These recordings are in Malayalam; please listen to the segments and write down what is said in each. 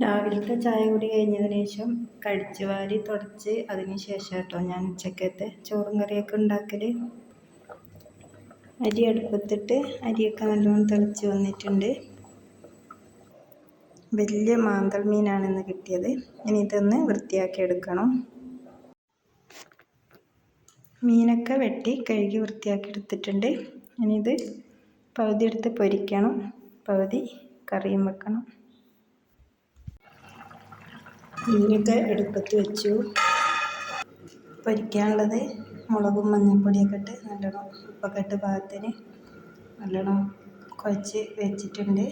രാവിലത്തെ ചായ കുടി കഴിഞ്ഞതിന് ശേഷം കഴിച്ച് വാരി തുടച്ച് അതിന് ശേഷം കേട്ടോ ഞാൻ ഉച്ചക്കത്തെ ചോറും കറിയൊക്കെ ഉണ്ടാക്കൽ അരി അടുപ്പത്തിട്ട് അരിയൊക്കെ നല്ലോണം തിളച്ച് വന്നിട്ടുണ്ട്. വലിയ മാന്തൽ മീനാണ് ഇന്ന് കിട്ടിയത്. ഇനി ഇതൊന്ന് വൃത്തിയാക്കി എടുക്കണം. മീനൊക്കെ വെട്ടി കഴുകി വൃത്തിയാക്കി എടുത്തിട്ടുണ്ട്. ഇനി ഇത് പകുതി എടുത്ത് പൊരിക്കണം. പകുതി കറിയും വെക്കണം. മീനൊക്കെ എടുപ്പത്ത് വെച്ചു. പൊരിക്കാനുള്ളത് മുളകും മഞ്ഞൾപ്പൊടിയൊക്കെ ഇട്ട് നല്ലോണം ഉപ്പൊക്കെ ഇട്ട് പാകത്തിന് നല്ലോണം കുഴച്ച് വെച്ചിട്ടുണ്ട്.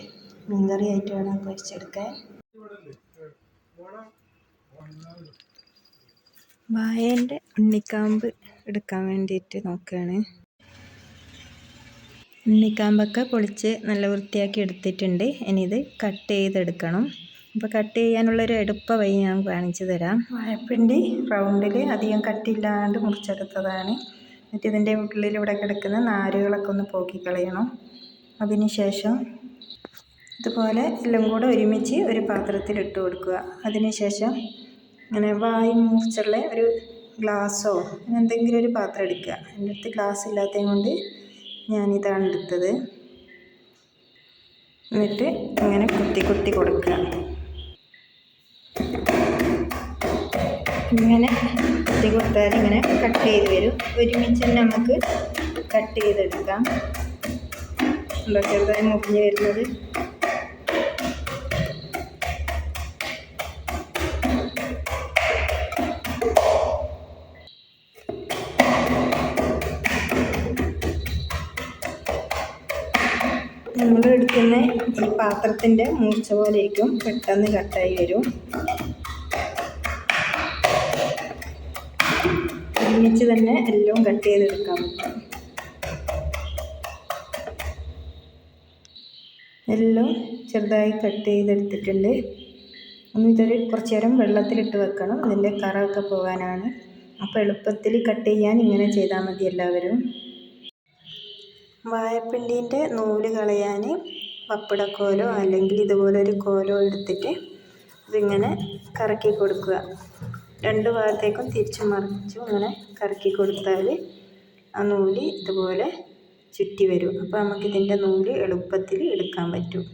മീൻ കറി ആയിട്ട് വേണം പൊരിച്ചെടുക്കാൻ. വായേന്റെ ഉണ്ണിക്കാമ്പ് എടുക്കാൻ വേണ്ടിയിട്ട് നോക്കുകയാണ് ഉണ്ണിക്കാമ്പൊക്കെ പൊളിച്ച് നല്ല വൃത്തിയാക്കി എടുത്തിട്ടുണ്ട്. ഇനി ഇത് കട്ട് ചെയ്തെടുക്കണം. അപ്പോൾ കട്ട് ചെയ്യാനുള്ളൊരു എടുപ്പ വഴി ഞാൻ കാണിച്ചു തരാം. വാഴപ്പിണ്ടി റൗണ്ടിൽ അധികം കട്ടില്ലാണ്ട് മുറിച്ചെടുത്തതാണ്. എന്നിട്ട് ഇതിന്റെ ഉള്ളിൽ ഇവിടെ കിടക്കുന്ന നാരുകളൊക്കെ ഒന്ന് പോക്കിക്കളയണം. അതിന് ശേഷം ഇതുപോലെ എല്ലാം കൂടെ ഒരുമിച്ച് ഒരു പാത്രത്തിൽ ഇട്ട് കൊടുക്കുക. അതിന് ശേഷം ഇങ്ങനെ വായി മുറിച്ചുള്ള ഒരു ഗ്ലാസ്സോ എന്തെങ്കിലും ഒരു പാത്രം എടുക്കുക. എന്റെ അടുത്ത് ഗ്ലാസ് ഇല്ലാത്തത് കൊണ്ട് ഞാനിതാണ് എടുത്തത്. എന്നിട്ട് ഇങ്ങനെ കുത്തി കുത്തി കൊടുക്കുക. ഇങ്ങനെ കുത്തി കൊടുത്താൽ ഇങ്ങനെ കട്ട് ചെയ്ത് വരും. ഒരുമിച്ച് തന്നെ നമുക്ക് കട്ട് ചെയ്തെടുക്കാം. ഉണ്ടോ ചെറുതായി മുറിഞ്ഞ് വരുന്നത്. നമ്മൾ എടുക്കുന്ന ഈ പാത്രത്തിന്റെ മൂർച്ച പോലെ ഇരിക്കും പെട്ടെന്ന് കട്ടായി വരും. ഒരുമിച്ച് തന്നെ എല്ലാം കട്ട് ചെയ്തെടുക്കാൻ പറ്റും എല്ലാം ചെറുതായി കട്ട് ചെയ്തെടുത്തിട്ടുണ്ട്. ഒന്ന് ഇതൊരു കുറച്ച് നേരം വെള്ളത്തിലിട്ട് വെക്കണം. ഇതിന്റെ കറൊക്കെ പോകാനാണ്. അപ്പോൾ എളുപ്പത്തിൽ കട്ട് ചെയ്യാൻ ഇങ്ങനെ ചെയ്താൽ മതി എല്ലാവരും. വാഴപ്പിണ്ടീന്റെ നൂൽ കളയാൻ പപ്പടക്കോലോ അല്ലെങ്കിൽ ഇതുപോലൊരു കോലോ എടുത്തിട്ട് ഇതിങ്ങനെ കറക്കി കൊടുക്കുക. രണ്ട് ഭാഗത്തേക്കും തിരിച്ചു മറിച്ചും ഇങ്ങനെ കറക്കി കൊടുത്താൽ ആ നൂൽ ഇതുപോലെ ചുറ്റി വരും. അപ്പോൾ നമുക്കിതിന്റെ നൂൽ എളുപ്പത്തിൽ എടുക്കാൻ പറ്റും.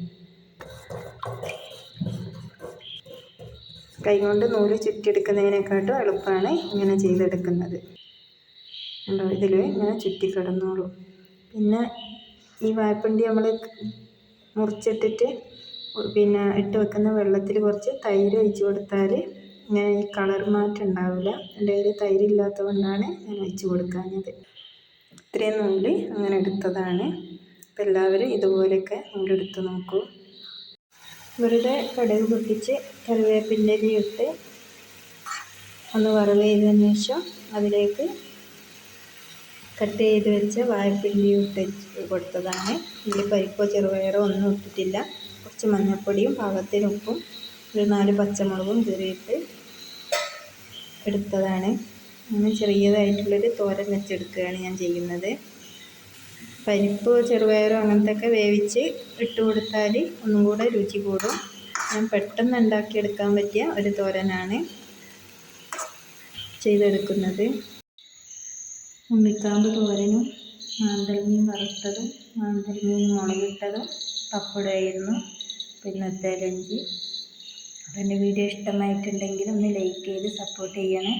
കൈകൊണ്ട് നൂൽ ചുറ്റിയെടുക്കുന്നതിനെക്കാട്ടും എളുപ്പമാണ് ഇങ്ങനെ ചെയ്തെടുക്കുന്നത്. ഉണ്ടോ ഇതിൽ ഇങ്ങനെ ചുറ്റിക്കിടന്നോളൂ പിന്നെ ഈ വായ്പണ്ടി നമ്മൾ മുറിച്ചിട്ടിട്ട് പിന്നെ ഇട്ട് വെക്കുന്ന വെള്ളത്തിൽ കുറച്ച് തൈര് ഒഴിച്ച് കൊടുത്താൽ കളർ മാറ്റം ഉണ്ടാവില്ല എന്റെ കയ്യിൽ തൈര് ഇല്ലാത്തത് കൊണ്ടാണ് ഞാൻ ഒഴിച്ച് കൊടുക്കാഞ്ഞത്. ഇത്രയും നൂൽ അങ്ങനെ എടുത്തതാണ്. അപ്പം എല്ലാവരും ഇതുപോലെയൊക്കെ നൂലെടുത്ത് നോക്കൂ. വെറുതെ കടുക് പൊട്ടിച്ച് കറിവേപ്പിന്റെ ഇട്ട് ഒന്ന് വറവ് ചെയ്തതിന് ശേഷം അതിലേക്ക് കട്ട് ചെയ്ത് വെച്ച വാഴപ്പിണ്ടി ഇട്ട് കൊടുത്തതാണ്. ഇതിൽ പരിപ്പോ ചെറുപയറോ ഒന്നും ഇട്ടിട്ടില്ല. കുറച്ച് മഞ്ഞൾപ്പൊടിയും പാകത്തിന് ഉപ്പും ഒരു നാല് പച്ചമുളകും കീറിയിട്ട് എടുത്തതാണ്. അങ്ങനെ ചെറിയതായിട്ടുള്ളൊരു തോരൻ വെച്ചെടുക്കുകയാണ് ഞാൻ ചെയ്യുന്നത്. പരിപ്പ് ചെറുപയറോ അങ്ങനത്തെയൊക്കെ വേവിച്ച് ഇട്ട് കൊടുത്താൽ ഒന്നും കൂടെ രുചി കൂടും. ഞാൻ പെട്ടെന്ന് ഉണ്ടാക്കിയെടുക്കാൻ പറ്റിയ ഒരു തോരനാണ് ചെയ്തെടുക്കുന്നത്. ഉണ്ണിക്കാമ്പ് തോരനും മാന്തൽമീൻ വറുത്തതും മാന്തൽമീൻ മുളകിട്ടതും പപ്പടമായിരുന്നു. ഇന്നത്തെ ലഞ്ച്. അപ്പോൾ എന്റെ വീഡിയോ ഇഷ്ടമായിട്ടുണ്ടെങ്കിൽ ഒന്ന് ലൈക്ക് ചെയ്ത് സപ്പോർട്ട് ചെയ്യണേ.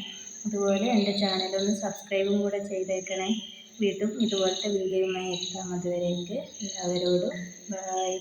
അതുപോലെ എന്റെ ചാനലൊന്ന് സബ്സ്ക്രൈബും കൂടെ ചെയ്തേക്കണേ. വീണ്ടും ഇതുപോലത്തെ വീഡിയോയുമായി എത്താം. അതുവരേക്ക് എല്ലാവരോടും ബായ്